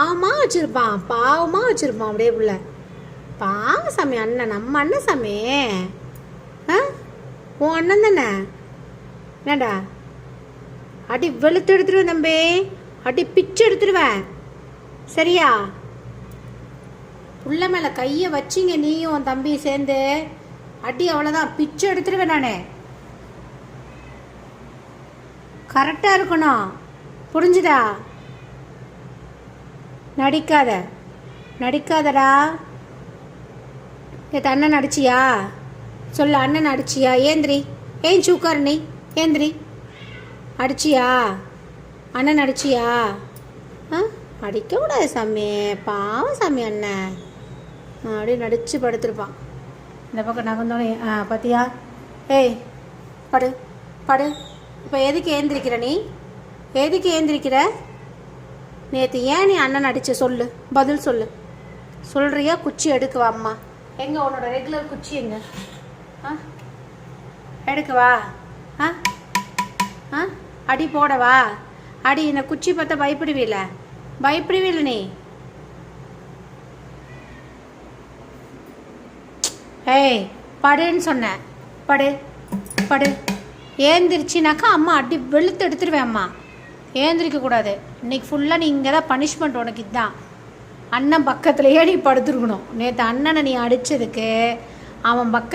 பாவமாக வச்சுருப்பான் பாவமாக வச்சுருப்பான் அப்படியே புள்ள பாவம் சாமி அண்ணன் நம்ம அண்ணன் சாமி. ஆ? உன் அண்ணன் தானே? என்னடா? அடி வெளுத்து எடுத்துருவேன் தம்பி. அடி பிச்சு எடுத்துருவேன் சரியா? புள்ள மேலே கையை வச்சிங்க நீயும் உன் தம்பி சேர்ந்து. அடி அவ்வளோதான் பிச்சு எடுத்துருவேன் நான். கரெக்டாக இருக்கணும். புரிஞ்சுதா? நடிக்காத. நடிக்காதடா. நேற்று அண்ணன் அடிச்சியா சொல்லு அண்ணன் அடிச்சியா ஏந்திரி ஏன் சூக்கார் நீ? ஏந்திரி. அடிச்சியா? அண்ணன் அடிச்சியா ஆ? அடிக்க கூடாது சாமி. பாவம் சாமி அண்ணன். அப்படியே நடிச்சு படுத்துருப்பான். இந்த பக்கம் நகர்ந்தோடனே ஆ பார்த்தியா ஏய் படு படு. இப்போ எதுக்கு ஏந்திரிக்கிற நீ? எதுக்கு ஏந்திரிக்கிற? நேற்று ஏன் நீ அண்ணன் அடிச்ச சொல்லு? பதில் சொல்லு. சொல்றியா? குச்சி எடுக்கவா அம்மா? எங்க உன்னோட ரெகுலர் குச்சி எங்க? ஆ? எடுக்கவா? ஆ? ஆ? அடி போடவா? அடி இந்த குச்சி பார்த்தா பயப்படுவீல? பயப்படுவீல நீ? ஏய் படுன்னு சொன்னேன் படு படு. ஏந்திரிச்சினாக்கா அம்மா அடி வெளுத்து எடுத்துருவேன் அம்மா. ஏந்திரிக்கக்கூடாது. இன்றைக்கி இன்னைக்கு ஃபுல்லாக நீ இங்கே தான் பனிஷ்மெண்ட் உனக்கு இதுதான் அண்ணன் பக்கத்துலேயே நீ படுத்துருக்கணும். நேற்று அண்ணனை நீ அடித்ததுக்கு அவன் பக்க